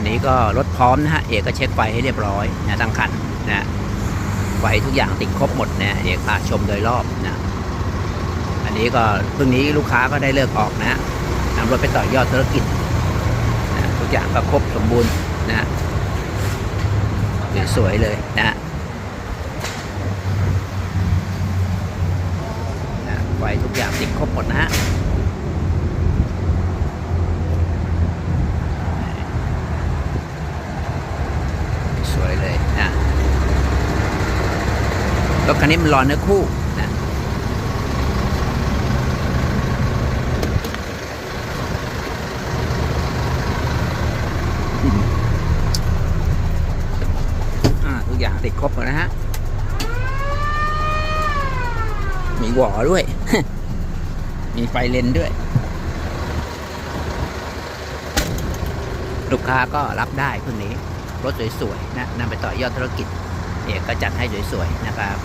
อันนี้ก็รถพร้อมนะฮะเอกก็เช็คไฟให้เรียบร้อยนะทั้งคันนะไฟทุกอย่างติดครบหมดนะเอกพาชมโดยรอบนะอันนี้ก็เพิ่งนี้ลูกค้าก็ได้เลิกออกนะนำรถไปต่อยอดธุรกิจนะทุกอย่างก็ครบสมบูรณ์นะฮะสวยๆเลยนะฮะนะไฟทุกอย่างติดครบหมดนะฮะ สวยเลยนะ รถคันนี้มันรอเนื้อคู่นะอ่าทุกอย่างติดครบหมดนะฮะ มีหวอด้วย มีไฟเลนด้วย ลูกค้าก็รับได้พวกนี้ รถสวยๆนะนำไปต่อยอดธุรกิจ ก็จัดให้สวยๆนะครับ